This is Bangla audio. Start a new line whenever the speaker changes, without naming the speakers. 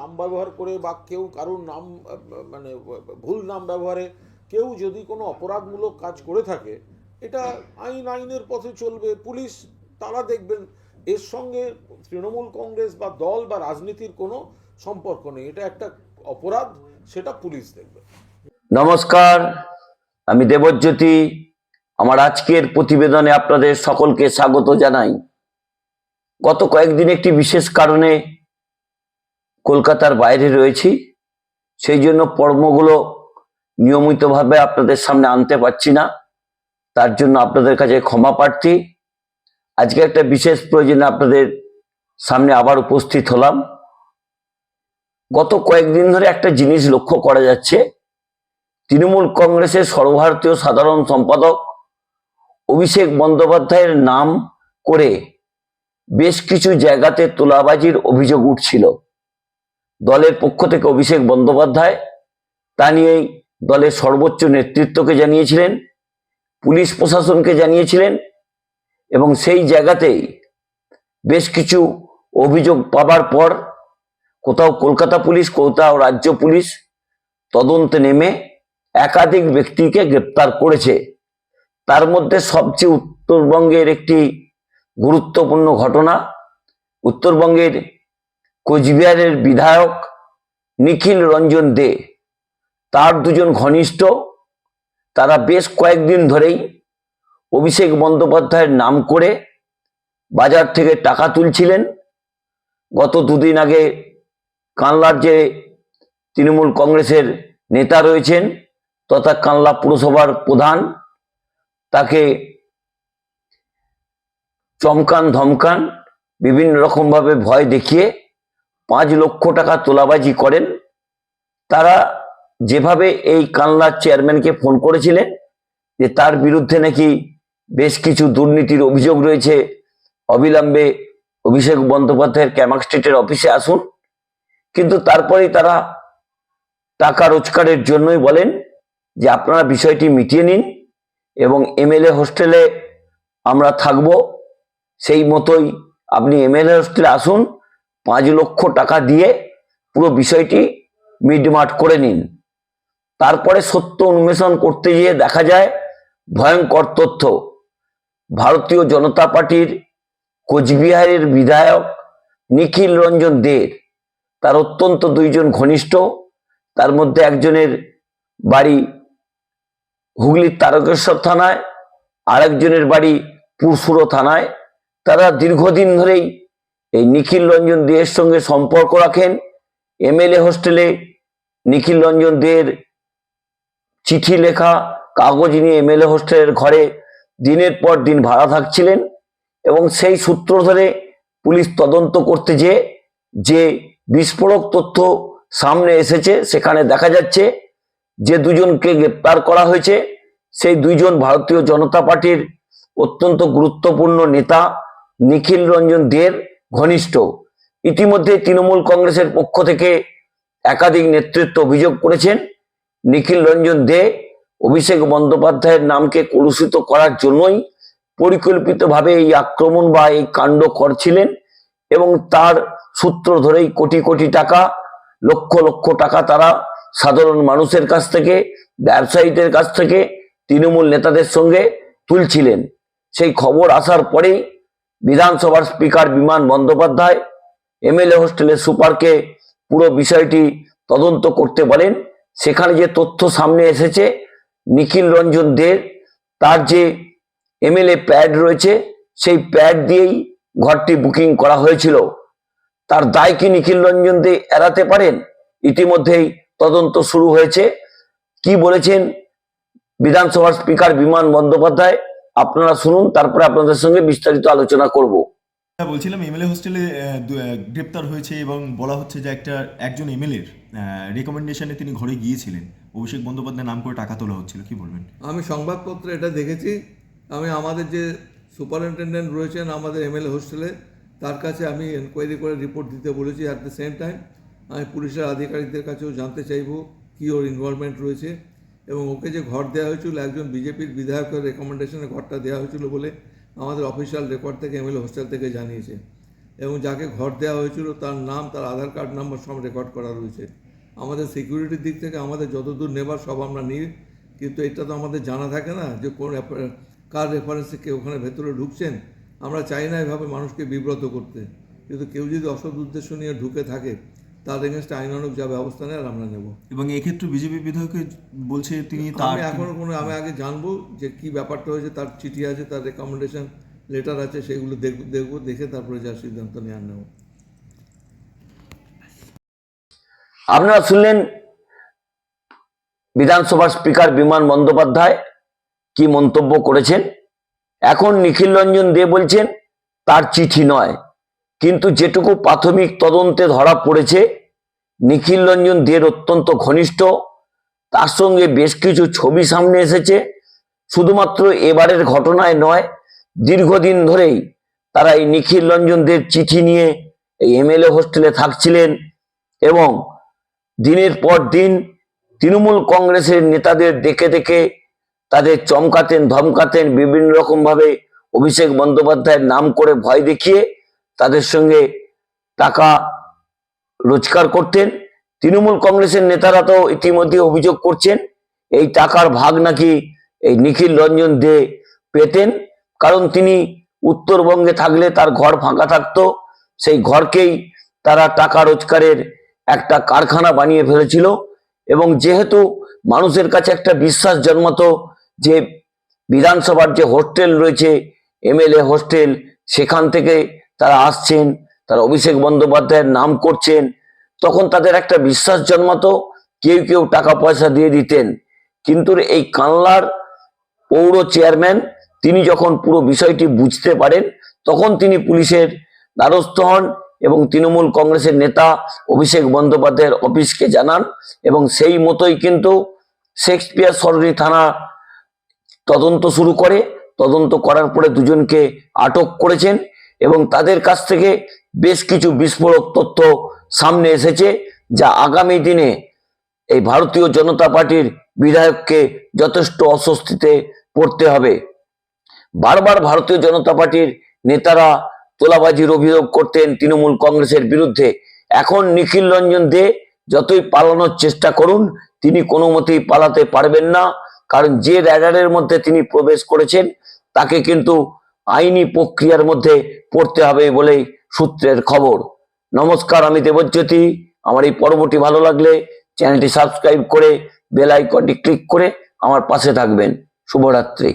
নাম ব্যবহার করে বা কেউ কারোর নাম মানে ভুল নাম ব্যবহারে কেউ যদি কোনো অপরাধমূলক কাজ করে থাকে, এটা আইন আইনের পথে চলবে, পুলিশ তারা দেখবেন এর সঙ্গে তৃণমূল কংগ্রেস বা দল বা রাজনীতির কোনো সম্পর্ক নেই। এটা একটা অপরাধ, সেটা পুলিশ দেখবে।
নমস্কার, আমি দেবজ্যোতি। আমার আজকের প্রতিবেদনে আপনাদের সকলকে স্বাগত জানাই। গত কয়েকদিন একটি বিশেষ কারণে কলকাতার বাইরে রয়েছি, সেই জন্য পর্বগুলো নিয়মিতভাবে আপনাদের সামনে আনতে পারছি না। তার জন্য আপনাদের কাছে ক্ষমা প্রার্থী। আজকে একটা বিশেষ প্রয়োজনে আপনাদের সামনে আবার উপস্থিত হলাম। গত কয়েকদিন ধরে একটা জিনিস লক্ষ্য করা যাচ্ছে। তৃণমূল কংগ্রেসের সর্বভারতীয় সাধারণ সম্পাদক অভিষেক বন্দ্যোপাধ্যায়ের নাম করে বেশ কিছু জায়গাতে তোলাবাজির অভিযোগ উঠছিল। দলের পক্ষ থেকে অভিষেক বন্দ্যোপাধ্যায়। তা নিয়েই দলের সর্বোচ্চ নেতৃত্বকে জানিয়েছিলেন, পুলিশ প্রশাসনকে জানিয়েছিলেন এবং সেই জায়গাতেই বেশ কিছু অভিযোগ পাবার পর কোথাও কলকাতা পুলিশ, কোথাও রাজ্য পুলিশ তদন্তে নেমে একাধিক ব্যক্তিকে গ্রেপ্তার করেছে। তার মধ্যে সবচেয়ে উত্তরবঙ্গের একটি গুরুত্বপূর্ণ ঘটনা, উত্তরবঙ্গের কোচবিহারের বিধায়ক নিখিল রঞ্জন দে। তার দুজন ঘনিষ্ঠ, তারা বেশ কয়েকদিন ধরেই অভিষেক বন্দ্যোপাধ্যায়ের নাম করে বাজার থেকে টাকা তুলছিলেন। গত দুদিন আগে কানলার যে তৃণমূল কংগ্রেসের নেতা রয়েছেন তথা কানলা পুরসভার প্রধান, তাকে চমকান ধমকান, বিভিন্ন রকমভাবে ভয় দেখিয়ে পাঁচ লক্ষ টাকা তোলাবাজি করেন। তারা যেভাবে এই কানলার চেয়ারম্যানকে ফোন করেছিলেন যে তার বিরুদ্ধে নাকি বেশ কিছু দুর্নীতির অভিযোগ রয়েছে, অবিলম্বে অভিষেক বন্দ্যোপাধ্যায়ের ক্যামাক স্ট্রিটের অফিসে আসুন। কিন্তু তারপরেই তারা টাকা রোজগারের জন্যই বলেন যে আপনারা বিষয়টি মিটিয়ে নিন এবং এমএলএ হোস্টেলে আমরা থাকব। সেই মতোই আপনি এমএলএ হোস্টেলে আসুন পাঁচ লক্ষ টাকা দিয়ে পুরো বিষয়টি মিটমাট করে নিন। তারপরে সত্য উন্মেষণ করতে গিয়ে দেখা যায়, ভয়ঙ্কর তথ্য। ভারতীয় জনতা পার্টির কোচবিহারের বিধায়ক নিখিল রঞ্জন দের তার অত্যন্ত দুইজন ঘনিষ্ঠ, তার মধ্যে একজনের বাড়ি হুগলির তারকেশ্বর থানায়, আরেকজনের বাড়ি পুরসুরো থানায়। তারা দীর্ঘদিন ধরেই এই নিখিল রঞ্জন দেয়ের সঙ্গে সম্পর্ক রাখেন। এমএলএ হোস্টেলে নিখিল রঞ্জন দের চিঠি লেখা, কাগজ নিয়ে এমএলএ হোস্টেলের ঘরে দিনের পর দিন ভাড়া থাকছিলেন এবং সেই সূত্র ধরে পুলিশ তদন্ত করতে যেয়ে যে বিস্ফোরক তথ্য সামনে এসেছে, সেখানে দেখা যাচ্ছে যে দুজনকে গ্রেপ্তার করা হয়েছে। সেই দুইজন ভারতীয় জনতা পার্টির অত্যন্ত গুরুত্বপূর্ণ নেতা নিখিল রঞ্জন দের ঘনিষ্ঠ। ইতিমধ্যে তৃণমূল কংগ্রেসের পক্ষ থেকে একাধিক নেতৃত্ব অভিযোগ করেছেন। নিখিল রঞ্জন দে, অভিষেক বন্দ্যোপাধ্যায়ের নামকে কলুষিত করার জন্যই পরিকল্পিতভাবে এই আক্রমণ বা এই কাণ্ড করছিলেন এবং তার সূত্র ধরেই কোটি কোটি টাকা, লক্ষ লক্ষ টাকা তারা সাধারণ মানুষের কাছ থেকে, ব্যবসায়ীদের কাছ থেকে, তৃণমূল নেতাদের সঙ্গে তুলছিলেন। সেই খবর আসার পরেই বিধানসভার স্পিকার বিমান বন্দ্যোপাধ্যায়, এমএলএ হোস্টেলের সুপারকে পুরো বিষয়টি তদন্ত করতে বলেন। সেখানে যে তথ্য সামনে এসেছে, নিখিল রঞ্জন দের তার যে এমএলএ প্যাড রয়েছে, সেই প্যাড দিয়েই ঘরটি বুকিং করা হয়েছিল। তার দায় কি নিখিল রঞ্জন দে এড়াতে পারেন? ইতিমধ্যেই তদন্ত শুরু হয়েছে। কি বলেছেন বিধানসভার স্পিকার বিমান বন্দ্যোপাধ্যায়? আপনারা শুনুন তারপরে আপনাদের সঙ্গে বিস্তারিত আলোচনা করব।
হ্যাঁ, বলছিলাম এমএলএ হোস্টেলে গ্রেপ্তার হয়েছে এবং বলা হচ্ছে যে একটা একজন এমএলএর রেকমেন্ডেশনে তিনি ঘরে গিয়েছিলেন। অভিষেক বন্দ্যোপাধ্যায় নাম করে টাকা তোলা হচ্ছিল কি বলবেন?
আমি সংবাদপত্রে এটা দেখেছি। আমি আমাদের যে সুপারিনটেন্ডেন্ট রয়েছেন আমাদের এমএলএ হোস্টেলে তার কাছে আমি এনকোয়ারি করে রিপোর্ট দিতে বলেছি অ্যাট দ্য সেম টাইম আমি পুলিশের আধিকারিকদের কাছেও জানতে চাইব কী ওর ইনভলভমেন্ট রয়েছে। এবং ওকে যে ঘর দেওয়া হয়েছিল, একজন বিজেপির বিধায়কের রেকমেন্ডেশনে ঘরটা দেওয়া হয়েছিল বলে আমাদের অফিসিয়াল রেকর্ড থেকে এমএলএ হোস্টেল থেকে জানিয়েছে। এবং যাকে ঘর দেওয়া হয়েছিল, তার নাম, তার আধার কার্ড নাম্বার সব রেকর্ড করা রয়েছে। আমাদের সিকিউরিটির দিক থেকে আমাদের যতদূর নেবার সব আমরা নিই, কিন্তু এটা তো আমাদের জানা থাকে না যে কোন কার রেফারেন্সে কেউ ওখানে ভেতরে ঢুকছেন। আমরা চাই না এভাবে মানুষকে বিব্রত করতে। কিন্তু কেউ যদি অসৎ উদ্দেশ্য নিয়ে ঢুকে থাকে তার এগেনস্টে আইনানুক যা ব্যবস্থা নেয় আর আমরা নেব।
এবং এক্ষেত্রে বিজেপি বিধায়ক বলছে তিনি তার
আমি এখনও কোনো আমি আগে জানব যে কি ব্যাপারটা হয়েছে তার চিঠি আছে তার রেকমেন্ডেশন লেটার আছে সেগুলো দেখব দেখব দেখে তারপরে যা সিদ্ধান্ত নেওয়ার নেব।
আপনারা শুনলেন বিধানসভার স্পিকার বিমান বন্দ্যোপাধ্যায় কি মন্তব্য করেছেন? এখন নিখিল রঞ্জন দে বলছেন তার চিঠি নয়। কিন্তু যেটুকু প্রাথমিক তদন্তে ধরা পড়েছে, নিখিল রঞ্জন দের অত্যন্ত ঘনিষ্ঠ, তার সঙ্গে বেশ কিছু ছবি সামনে এসেছে। শুধুমাত্র এবারের ঘটনায় নয়, দীর্ঘদিন ধরেই তারা এই নিখিল রঞ্জন দের চিঠি নিয়ে এই এমএলএ হোস্টেলে থাকছিলেন এবং দিনের পর দিন তৃণমূল কংগ্রেসের নেতাদের দেখে দেখে তাদের চমকাতেন, ধমকাতেন, বিভিন্ন রকম ভাবে অভিষেক বন্দ্যোপাধ্যায়ের নাম করে ভয় দেখিয়ে তাদের সঙ্গে টাকা রোজগার করতেন। তৃণমূল কংগ্রেসের নেতারা তো ইতিমধ্যে অভিযোগ করছেন, এই টাকার ভাগ নাকি এই নিখিল রঞ্জন দে পেতেন, কারণ তিনি উত্তরবঙ্গে থাকলে তার ঘর ফাঁকা থাকতো। সেই ঘরকেই তারা টাকা রোজগারের একটা কারখানা বানিয়ে ফেলেছিল এবং যেহেতু মানুষের কাছে একটা বিশ্বাস জন্মাতো যে বিধানসভার যে হোস্টেল রয়েছে এমএলএ হোস্টেল, সেখান থেকে তারা আসছেন, তারা অভিষেক বন্দ্যোপাধ্যায়ের নাম করছেন, তখন তাদের একটা বিশ্বাস জন্মাতো, কেউ কেউ টাকা পয়সা দিয়ে দিতেন। কিন্তু এই কানলার পৌর চেয়ারম্যান, তিনি যখন পুরো বিষয়টি বুঝতে পারেন, তখন তিনি পুলিশের দ্বারস্থ হন এবং তৃণমূল কংগ্রেসের নেতা অভিষেক বন্দ্যোপাধ্যায়ের অফিসকে জানান এবং সেই মতোই কিন্তু শেক্সপিয়ার সরণি থানা তদন্ত শুরু করে। তদন্ত করার পরে দুজনকে আটক করেছেন। এবং তাদের কাছ থেকে বেশ কিছু বিস্ফোরক তথ্য সামনে এসেছে, যা আগামী দিনে এই ভারতীয় জনতা পার্টির বিধায়ককে যথেষ্ট অস্বস্তিতে পড়তে হবে। বারবার ভারতীয় জনতা পার্টির নেতারা তোলাবাজির অভিযোগ করতেন তৃণমূল কংগ্রেসের বিরুদ্ধে। এখন নিখিল রঞ্জন দে যতই পালানোর চেষ্টা করুন, তিনি কোনো মতেই পালাতে পারবেন না, কারণ যে র্যাডারের মধ্যে তিনি প্রবেশ করেছেন, তাকে কিন্তু আইনি প্রক্রিয়ার মধ্যে পড়তে হবে বলেই সূত্রের খবর। নমস্কার, আমি দেবজ্যোতি। আমার এই পর্বটি ভালো লাগলে চ্যানেলটি সাবস্ক্রাইব করে বেল আইকনটি ক্লিক করে আমার পাশে থাকবেন। শুভরাত্রি।